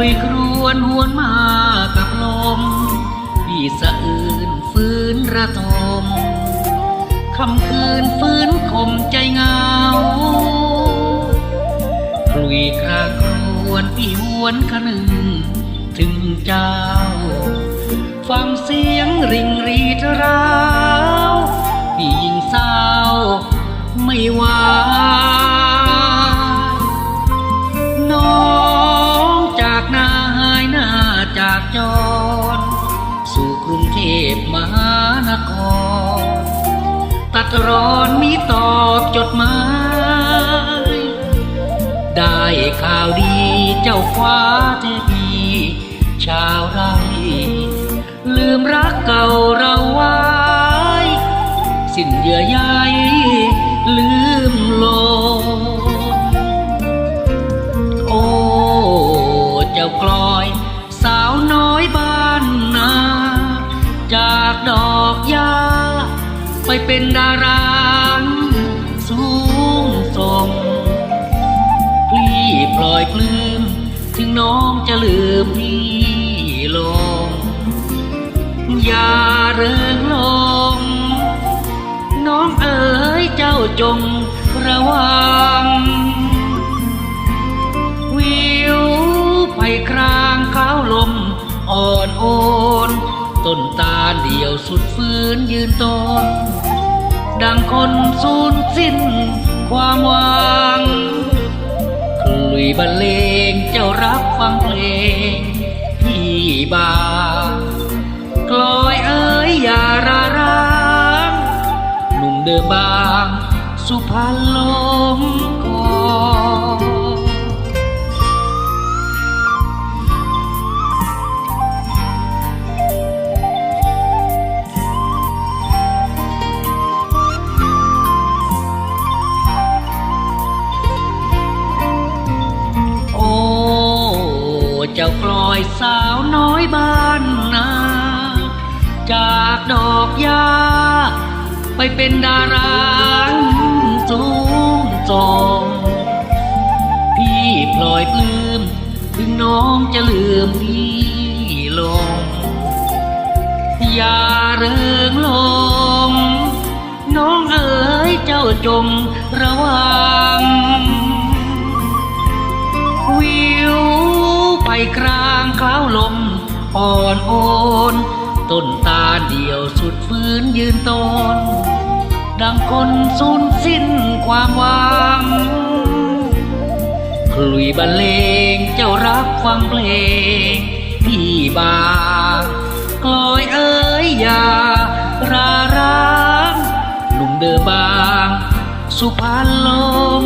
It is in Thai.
วนหวนมากับลมพี่สะอื่นฟื้นระทมคำคืนฟื้นคมใจเงาคลุยคราครวนพี่หวนคนึงถึงเจ้า ฟังเสียงริงรีดราวพี่ยิงเศร้าไม่วน้ากจร สู่กรุงเทพมหานคร ตัดร้อนมีตอบจดหมาย ได้ข่าวดีเจ้าฟ้าเทพี ชาวไร่ลืมรักเก่าเราไว้ สิ้นเยื่อใย ไปเป็นดาราสูงส่งพี่ปล่อยปลื้มถึงน้องจะลืมพี่ลง อย่าเริงลง น้องเอ๋ยเจ้าจงระวัง วิวไผ่ครางข้าวลมอ่อนโอน ต้นตาเดี่ยวสุดฟื้นยืนต้น ดังคนสูญสิ้นความหวังคลุยบรรเลงเจ้ารับฟังเพลงพี่บางกลอยเอ๋ยอย่าราร้างหนุ่มเดิมบางสุพรรณลม จ้ากลอยสาวน้อยบ้านนา จากดอกยา ไปเป็นดาราสูงส่งพี่พลอยปลื้มถึงน้องจะลืมพี่ลง อย่าเริงลง น้องเอ๋ยเจ้าจงระวัง กลางคล้าวลมอ่อนโอนต้นตาเดียวสุดฟื้นยืนตนดังคนสูญสิ้นความหวังคลุยบรรเลงเจ้ารับฟังเพลงพี่บากลอยเอ๋ยอย่าราร้างหนุ่มเดิมบาง สุพรรณลม